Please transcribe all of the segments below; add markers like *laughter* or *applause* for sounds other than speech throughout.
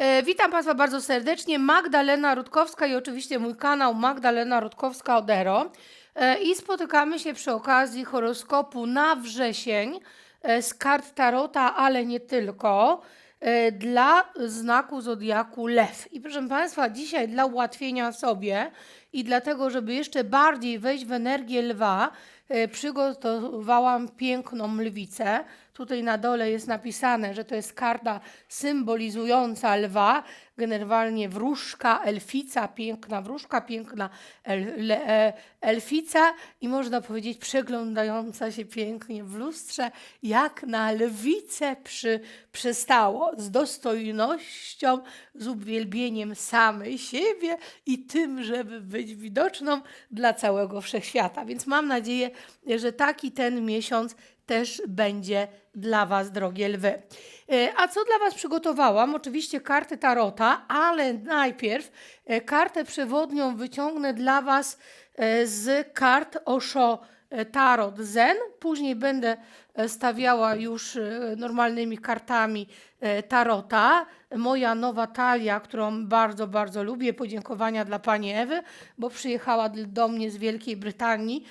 E, Witam Państwa bardzo serdecznie. Magdalena Rutkowska i oczywiście mój kanał Magdalena Rutkowska Odero. E, I spotykamy się przy okazji horoskopu na wrzesień e, z kart Tarota, ale nie tylko, e, dla znaku zodiaku Lew. I proszę Państwa, dzisiaj dla ułatwienia sobie i dlatego, żeby jeszcze bardziej wejść w energię lwa, przygotowałam piękną lwicę. Tutaj na dole jest napisane, że to jest karta symbolizująca lwa, generalnie wróżka, elfica, piękna wróżka, piękna e, elfica i można powiedzieć przeglądająca się pięknie w lustrze, jak na lwicę przy, przystało, z dostojnością, z uwielbieniem samej siebie i tym, żeby być widoczną dla całego wszechświata. Więc mam nadzieję, że taki ten miesiąc też będzie dla Was, drogie lwy. E, A co dla Was przygotowałam? Oczywiście karty Tarota, ale najpierw e, kartę przewodnią wyciągnę dla Was e, z kart Osho Tarot Zen. Później będę stawiała już normalnymi kartami Tarota. Moja nowa talia, którą bardzo, bardzo lubię. Podziękowania dla Pani Ewy, bo przyjechała do mnie z Wielkiej Brytanii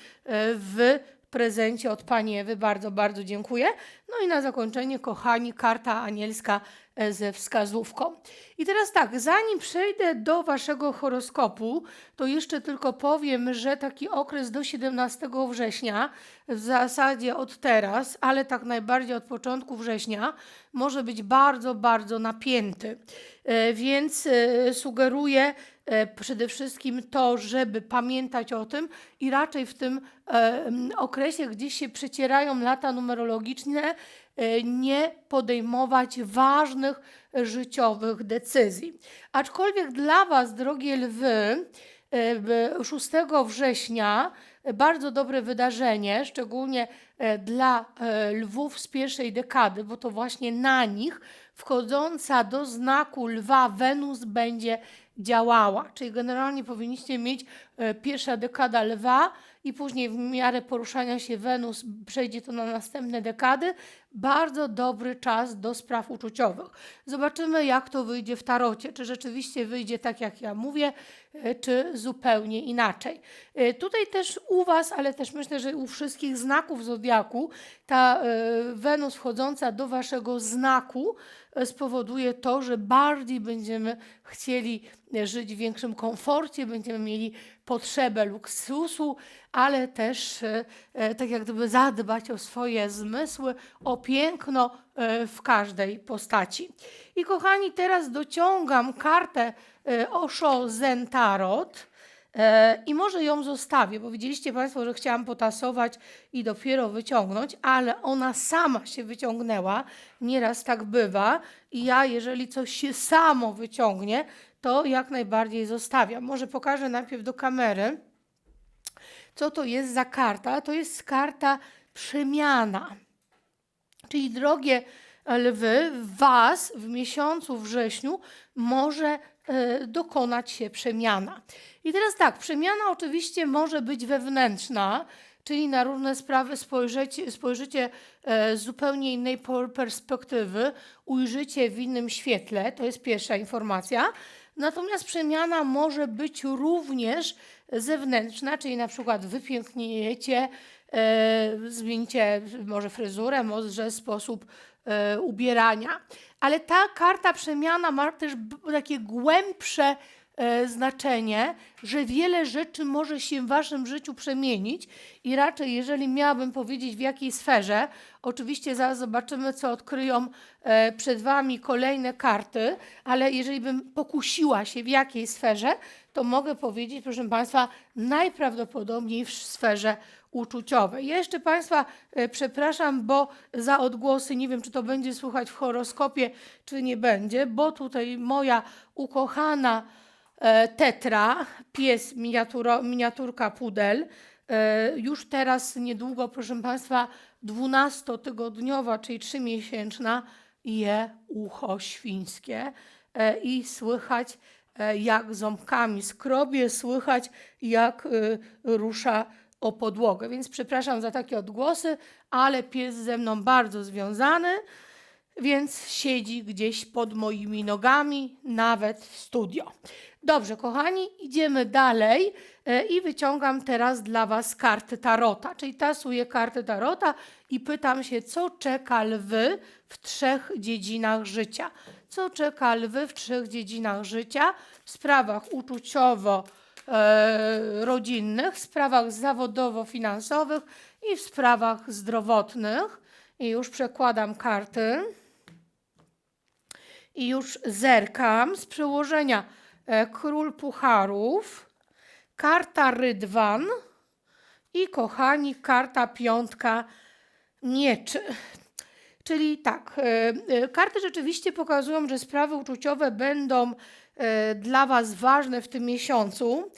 w prezencie od Pani Ewy. Bardzo, bardzo dziękuję. No i na zakończenie, kochani, karta anielska ze wskazówką. I teraz tak, zanim przejdę do Waszego horoskopu, to jeszcze tylko powiem, że taki okres do 17 września, w zasadzie od teraz, ale tak najbardziej od początku września, może być bardzo, bardzo napięty. E, Więc e, sugeruję e, przede wszystkim to, żeby pamiętać o tym i raczej w tym e, okresie, gdzie się przecierają lata numerologiczne, e, nie podejmować ważnych e, życiowych decyzji. Aczkolwiek dla Was, drogie lwy, e, b- 6 września e, bardzo dobre wydarzenie, szczególnie e, dla e, lwów z pierwszej dekady, bo to właśnie na nich wchodząca do znaku lwa Wenus będzie działała. Czyli generalnie powinniście mieć e, pierwsza dekada lwa i później w miarę poruszania się Wenus przejdzie to na następne dekady. Bardzo dobry czas do spraw uczuciowych. Zobaczymy, jak to wyjdzie w tarocie. Czy rzeczywiście wyjdzie tak, jak ja mówię, e, czy zupełnie inaczej. E, Tutaj też u Was, ale też myślę, że u wszystkich znaków zodiaku, ta Wenus wchodząca do Waszego znaku spowoduje to, że bardziej będziemy chcieli e, żyć w większym komforcie, będziemy mieli potrzebę luksusu, ale też e, e, tak jak gdyby zadbać o swoje zmysły, o piękno w każdej postaci. I kochani, teraz dociągam kartę Osho Zen Tarot. E, I może ją zostawię, bo widzieliście Państwo, że chciałam potasować i dopiero wyciągnąć, ale ona sama się wyciągnęła. Nieraz tak bywa. I ja, jeżeli coś się samo wyciągnie, to jak najbardziej zostawiam. Może pokażę najpierw do kamery, co to jest za karta. To jest karta przemiana. Czyli drogie lwy, Was w miesiącu wrześniu może dokonać się przemiana. I teraz tak, przemiana oczywiście może być wewnętrzna, czyli na różne sprawy spojrzycie, spojrzycie e, z zupełnie innej perspektywy, ujrzycie w innym świetle, to jest pierwsza informacja. Natomiast przemiana może być również zewnętrzna, czyli na przykład wypiękniejecie, e, zmienicie może fryzurę, może sposób e, ubierania. Ale ta karta przemiana ma też takie głębsze e, znaczenie, że wiele rzeczy może się w waszym życiu przemienić i raczej, jeżeli miałabym powiedzieć w jakiej sferze, oczywiście zaraz zobaczymy, co odkryją przed wami kolejne karty, ale jeżeli bym pokusiła się w jakiej sferze, to mogę powiedzieć, proszę Państwa, najprawdopodobniej w sferze uczuciowej. Ja jeszcze Państwa e, przepraszam, bo za odgłosy, nie wiem, czy to będzie słychać w horoskopie, czy nie będzie, bo tutaj moja ukochana e, tetra, pies miniaturka pudel, e, już teraz niedługo, proszę Państwa, 12-tygodniowa, czyli 3-miesięczna, je ucho świńskie i słychać jak ząbkami skrobie, słychać jak y, rusza o podłogę. Więc przepraszam za takie odgłosy, ale pies ze mną bardzo związany. więc siedzi gdzieś pod moimi nogami, nawet w studio. Dobrze, kochani, idziemy dalej e, i wyciągam teraz dla Was karty Tarota, czyli tasuję karty Tarota i pytam się, co czeka lwy w trzech dziedzinach życia. Co czeka lwy w trzech dziedzinach życia? W sprawach uczuciowo, e, rodzinnych, w sprawach zawodowo-finansowych i w sprawach zdrowotnych. I już przekładam karty. I już zerkam z przełożenia e, Król Pucharów, karta Rydwan i kochani, karta Piątka Mieczy. Czyli tak, e, e, karty rzeczywiście pokazują, że sprawy uczuciowe będą e, dla Was ważne w tym miesiącu.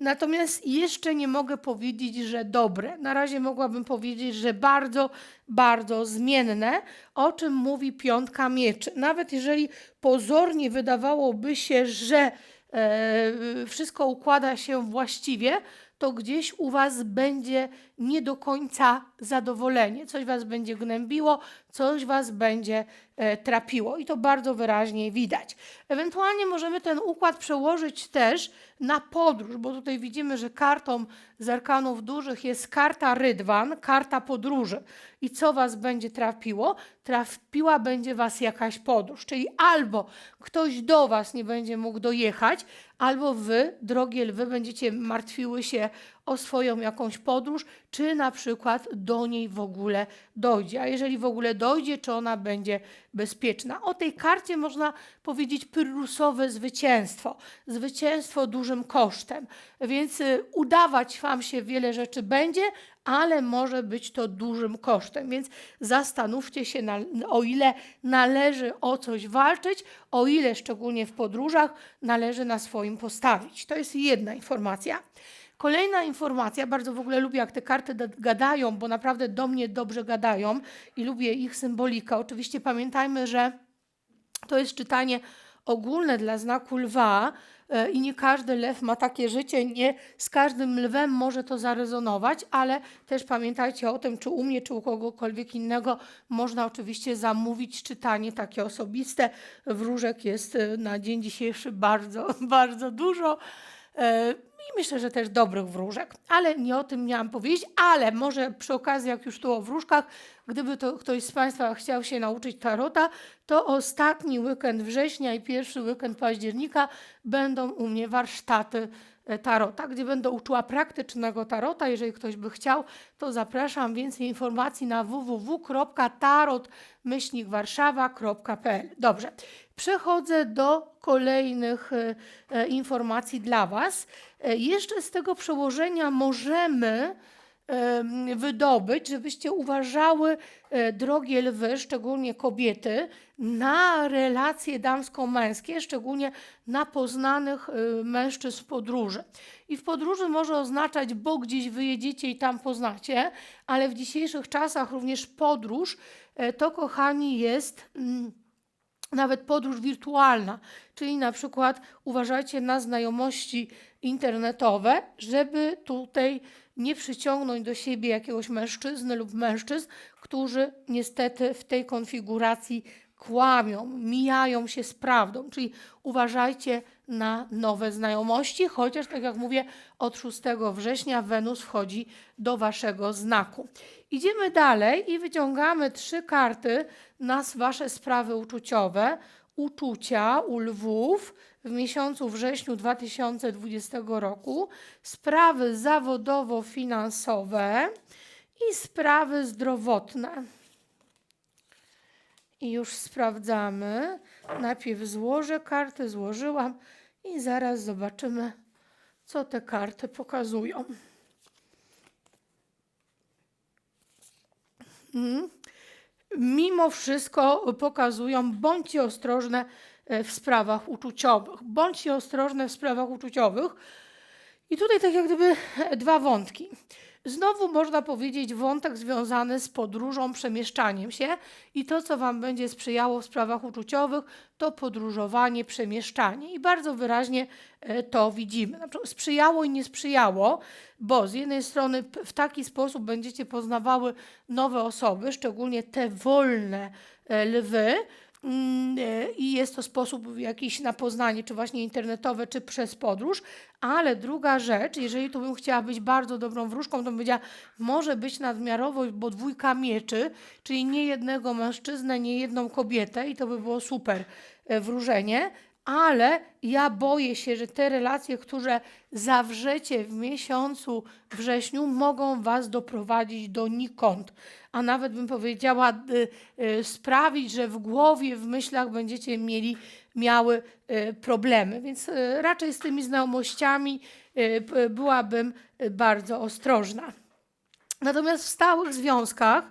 Natomiast jeszcze nie mogę powiedzieć, że dobre. Na razie mogłabym powiedzieć, że bardzo, bardzo zmienne, o czym mówi piątka mieczy. Nawet jeżeli pozornie wydawałoby się, że wszystko układa się właściwie, to gdzieś u Was będzie nie do końca zadowolenie. Coś Was będzie gnębiło, coś Was będzie e, trapiło i to bardzo wyraźnie widać. Ewentualnie możemy ten układ przełożyć też na podróż, bo tutaj widzimy, że kartą z arkanów dużych jest karta Rydwan, karta podróży. I co Was będzie trapiło? Trafiła będzie Was jakaś podróż, czyli albo ktoś do Was nie będzie mógł dojechać, albo Wy, drogie lwy, będziecie martwiły się o swoją jakąś podróż, czy na przykład do niej w ogóle dojdzie. A jeżeli w ogóle dojdzie, czy ona będzie bezpieczna. O tej karcie można powiedzieć pyrrusowe zwycięstwo. Zwycięstwo dużym kosztem. Więc y, udawać Wam się wiele rzeczy będzie, ale może być to dużym kosztem. Więc zastanówcie się, na, o ile należy o coś walczyć, o ile szczególnie w podróżach należy na swoim postawić. To jest jedna informacja. Kolejna informacja, bardzo w ogóle lubię, jak te karty da- gadają, bo naprawdę do mnie dobrze gadają i lubię ich symbolikę. Oczywiście pamiętajmy, że to jest czytanie ogólne dla znaku lwa e, i nie każdy lew ma takie życie, nie z każdym lwem może to zarezonować, ale też pamiętajcie o tym, czy u mnie, czy u kogokolwiek innego można oczywiście zamówić czytanie takie osobiste. Wróżek jest e, na dzień dzisiejszy bardzo, *laughs* bardzo dużo. E, I myślę, że też dobrych wróżek, ale nie o tym miałam powiedzieć, ale może przy okazji, jak już tu o wróżkach, gdyby to ktoś z Państwa chciał się nauczyć tarota, to ostatni weekend września i pierwszy weekend października będą u mnie warsztaty tarota, gdzie będę uczyła praktycznego tarota. Jeżeli ktoś by chciał, to zapraszam. Więcej informacji na www.tarot-warszawa.pl Dobrze, przechodzę do kolejnych e, e, informacji dla Was. E, jeszcze z tego przełożenia możemy em, wydobyć, żebyście uważały, e, drogie lwy, szczególnie kobiety, na relacje damsko-męskie, szczególnie na poznanych e, mężczyzn w podróży. I w podróży może oznaczać, bo gdzieś wyjedziecie i tam poznacie, ale w dzisiejszych czasach również podróż e, to, kochani, jest. Mm, nawet podróż wirtualna, czyli na przykład uważajcie na znajomości internetowe, żeby tutaj nie przyciągnąć do siebie jakiegoś mężczyzny lub mężczyzn, którzy niestety w tej konfiguracji kłamią, mijają się z prawdą, czyli uważajcie na nowe znajomości, chociaż tak jak mówię, od 6 września Wenus wchodzi do waszego znaku. Idziemy dalej i wyciągamy trzy karty na wasze sprawy uczuciowe. Uczucia u lwów w miesiącu wrześniu 2020 roku, sprawy zawodowo-finansowe i sprawy zdrowotne. I już sprawdzamy. Najpierw złożę karty, złożyłam i zaraz zobaczymy, co te karty pokazują. Mm. Mimo wszystko pokazują, bądźcie ostrożne e, w sprawach uczuciowych. Bądźcie ostrożne w sprawach uczuciowych. I tutaj tak jak gdyby e, dwa wątki. Znowu można powiedzieć wątek związany z podróżą, przemieszczaniem się i to, co Wam będzie sprzyjało w sprawach uczuciowych, to podróżowanie, przemieszczanie. I bardzo wyraźnie e, to widzimy. Na przykład sprzyjało i nie sprzyjało, bo z jednej strony w taki sposób będziecie poznawały nowe osoby, szczególnie te wolne e, lwy. Mm, e, I jest to sposób jakiś na poznanie, czy właśnie internetowe, czy przez podróż. Ale druga rzecz, jeżeli tu bym chciała być bardzo dobrą wróżką, to bym powiedziała, może być nadmiarowo, bo dwójka mieczy, czyli nie jednego mężczyznę, nie jedną kobietę i to by było super e, wróżenie. Ale ja boję się, że te relacje, które zawrzecie w miesiącu wrześniu, mogą Was doprowadzić donikąd. A nawet bym powiedziała, y, y, sprawić, że w głowie, w myślach będziecie mieli, miały y, problemy. Więc raczej z tymi znajomościami byłabym bardzo ostrożna. Natomiast w stałych związkach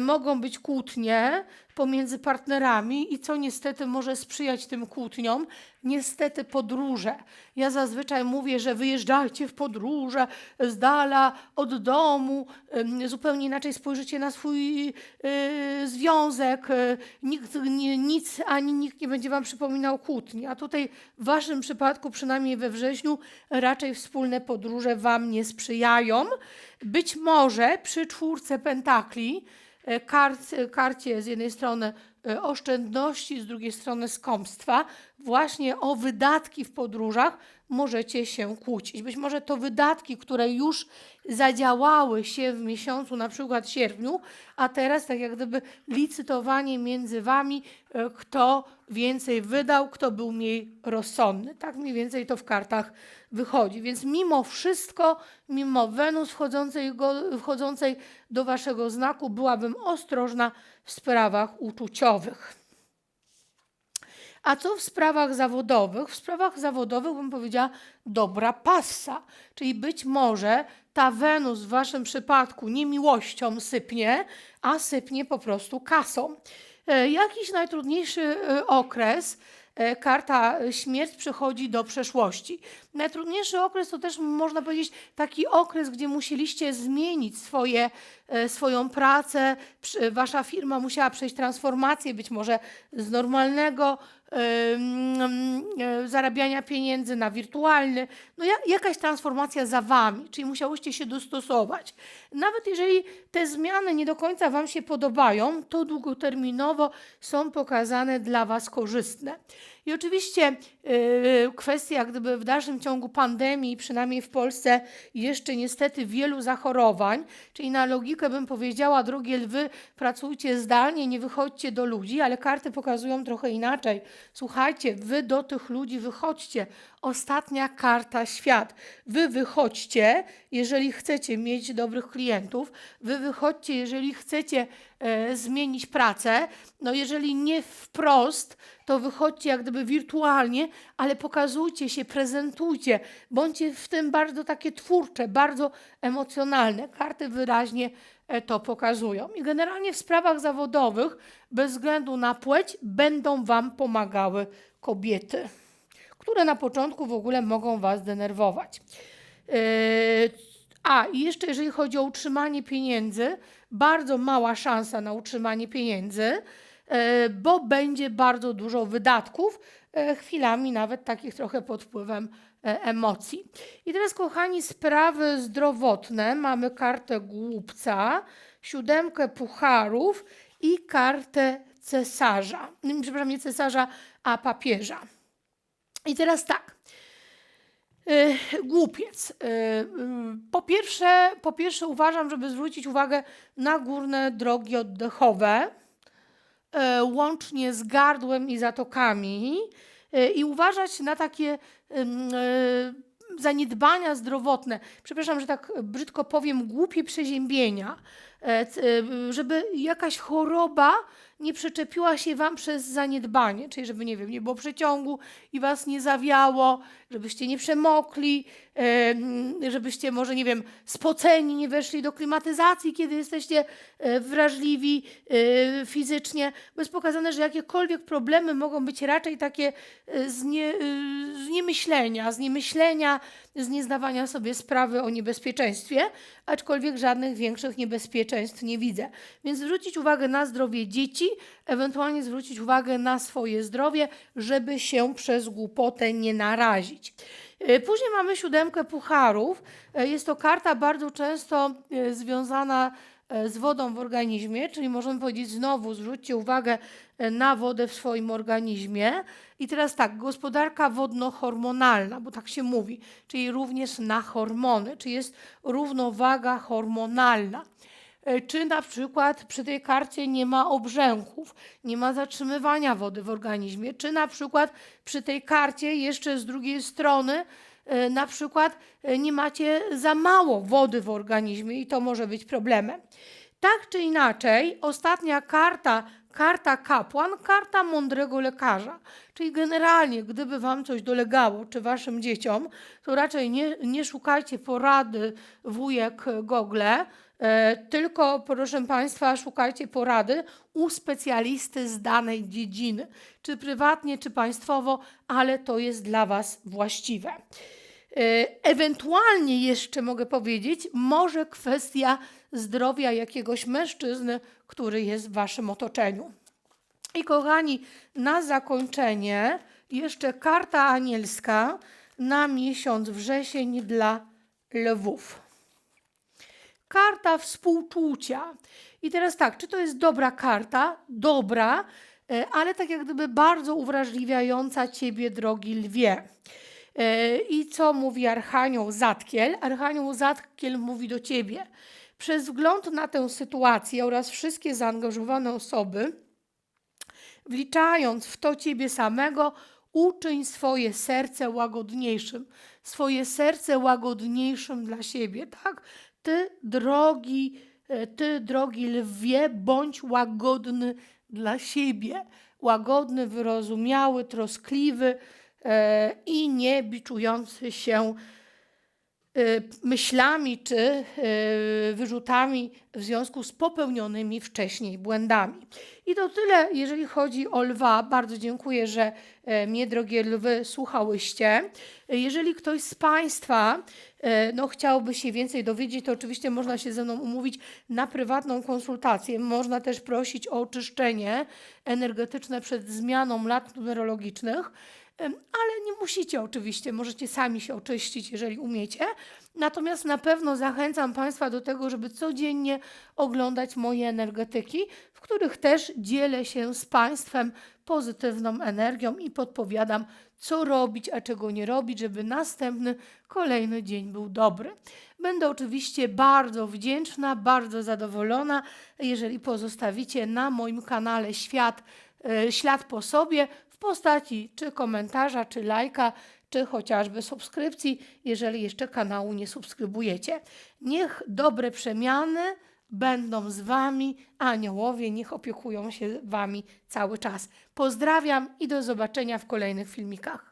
mogą być kłótnie pomiędzy partnerami i co niestety może sprzyjać tym kłótniom? Niestety podróże. Ja zazwyczaj mówię, że wyjeżdżajcie w podróże z dala od domu, zupełnie inaczej spojrzycie na swój e, związek, e, nikt, nic ani nikt nie będzie wam przypominał kłótni. A tutaj w waszym przypadku, przynajmniej we wrześniu, raczej wspólne podróże wam nie sprzyjają. Być może przy czwórce pentakli, e, kart, e, karcie z jednej strony e, oszczędności, z drugiej strony skąpstwa, właśnie o wydatki w podróżach możecie się kłócić. Być może to wydatki, które już zadziałały się w miesiącu, na przykład sierpniu, a teraz tak jak gdyby licytowanie między wami, e, kto więcej wydał, kto był mniej rozsądny. Tak mniej więcej to w kartach wychodzi. Więc mimo wszystko, mimo Wenus wchodzącej, go, wchodzącej do waszego znaku, byłabym ostrożna w sprawach uczuciowych. A co w sprawach zawodowych? W sprawach zawodowych bym powiedziała dobra passa, czyli być może ta Wenus w waszym przypadku nie miłością sypnie, a sypnie po prostu kasą. E, Jakiś najtrudniejszy e, okres, e, karta śmierć przechodzi do przeszłości. Najtrudniejszy okres to też można powiedzieć taki okres, gdzie musieliście zmienić swoje, swoją pracę, wasza firma musiała przejść transformację, być może z normalnego zarabiania pieniędzy na wirtualny. No ja, jakaś transformacja za wami, czyli musiałyście się dostosować. Nawet jeżeli te zmiany nie do końca wam się podobają, to długoterminowo są pokazane dla was korzystne. I oczywiście yy, kwestia gdyby w dalszym ciągu pandemii, przynajmniej w Polsce, jeszcze niestety wielu zachorowań, czyli na logikę bym powiedziała, drogie lwy, pracujcie zdalnie, nie wychodźcie do ludzi, ale karty pokazują trochę inaczej. Słuchajcie, wy do tych ludzi wychodźcie. Ostatnia karta świat. Wy wychodźcie, jeżeli chcecie mieć dobrych klientów, wy wychodźcie, jeżeli chcecie e, zmienić pracę. No jeżeli nie wprost, to wychodźcie jak gdyby wirtualnie, ale pokazujcie się, prezentujcie, bądźcie w tym bardzo takie twórcze, bardzo emocjonalne. Karty wyraźnie e, to pokazują. I generalnie w sprawach zawodowych, bez względu na płeć, będą Wam pomagały kobiety, które na początku w ogóle mogą Was denerwować. Yy, a, i jeszcze jeżeli chodzi o utrzymanie pieniędzy, bardzo mała szansa na utrzymanie pieniędzy, e, bo będzie bardzo dużo wydatków, e, chwilami nawet takich trochę pod wpływem e, emocji. I teraz, kochani, sprawy zdrowotne. Mamy kartę głupca, siódemkę pucharów i kartę cesarza. Przepraszam, nie cesarza, a papieża. I teraz tak. Y, Głupiec. Y, y, Po pierwsze, po pierwsze uważam, żeby zwrócić uwagę na górne drogi oddechowe, łącznie z gardłem i zatokami i uważać na takie zaniedbania zdrowotne. Przepraszam, że tak brzydko powiem, głupie przeziębienia, e, żeby jakaś choroba nie przyczepiła się wam przez zaniedbanie, czyli żeby, nie wiem, nie było przeciągu i was nie zawiało, żebyście nie przemokli, em, żebyście może, nie wiem, spoceni nie weszli do klimatyzacji, kiedy jesteście e, wrażliwi e, fizycznie. Bo jest pokazane, że jakiekolwiek problemy mogą być raczej takie e, z, nie, z niemyślenia, z niemyślenia, z niezdawania sobie sprawy o niebezpieczeństwie, aczkolwiek żadnych większych niebezpieczeństw nie widzę. Więc zwrócić uwagę na zdrowie dzieci, ewentualnie zwrócić uwagę na swoje zdrowie, żeby się przez głupotę nie narazić. E, Później mamy siódemkę pucharów. E, Jest to karta bardzo często e, związana e, z wodą w organizmie, czyli możemy powiedzieć znowu, zwróćcie uwagę e, na wodę w swoim organizmie. I teraz tak, gospodarka wodno-hormonalna, bo tak się mówi, czyli również na hormony, czy jest równowaga hormonalna. E, Czy na przykład przy tej karcie nie ma obrzęków, nie ma zatrzymywania wody w organizmie, czy na przykład przy tej karcie jeszcze z drugiej strony e, na przykład e, nie macie za mało wody w organizmie i to może być problemem. Tak czy inaczej, ostatnia karta, karta kapłan, karta mądrego lekarza. Czyli generalnie, gdyby wam coś dolegało, czy waszym dzieciom, to raczej nie, nie szukajcie porady wujek Google, e, tylko proszę Państwa, szukajcie porady u specjalisty z danej dziedziny, czy prywatnie, czy państwowo, ale to jest dla Was właściwe. E, Ewentualnie jeszcze mogę powiedzieć, może kwestia zdrowia jakiegoś mężczyzny, który jest w Waszym otoczeniu. I kochani, na zakończenie jeszcze karta anielska na miesiąc wrzesień dla lwów. Karta współczucia. I teraz tak, czy to jest dobra karta? Dobra, e, ale tak jak gdyby bardzo uwrażliwiająca Ciebie, drogi lwie. E, I co mówi Archanioł Zatkiel? Archanioł Zatkiel mówi do Ciebie. Przez wzgląd na tę sytuację oraz wszystkie zaangażowane osoby, wliczając w to Ciebie samego, uczyń swoje serce łagodniejszym, swoje serce łagodniejszym dla siebie, tak? Ty, drogi, e, ty, drogi lwie, bądź łagodny dla siebie. Łagodny, wyrozumiały, troskliwy e, i nie biczujący się myślami czy y, wyrzutami w związku z popełnionymi wcześniej błędami. I to tyle, jeżeli chodzi o lwa. Bardzo dziękuję, że e, mnie, drogie lwy, słuchałyście. Jeżeli ktoś z Państwa e, no, chciałby się więcej dowiedzieć, to oczywiście można się ze mną umówić na prywatną konsultację. Można też prosić o oczyszczenie energetyczne przed zmianą lat numerologicznych. Ale nie musicie oczywiście, możecie sami się oczyścić, jeżeli umiecie. Natomiast na pewno zachęcam Państwa do tego, żeby codziennie oglądać moje energetyki, w których też dzielę się z Państwem pozytywną energią i podpowiadam, co robić, a czego nie robić, żeby następny, kolejny dzień był dobry. Będę oczywiście bardzo wdzięczna, bardzo zadowolona, jeżeli pozostawicie na moim kanale świat, e, ślad po sobie postaci czy komentarza, czy lajka, czy chociażby subskrypcji, jeżeli jeszcze kanału nie subskrybujecie. Niech dobre przemiany będą z Wami, aniołowie niech opiekują się Wami cały czas. Pozdrawiam i do zobaczenia w kolejnych filmikach.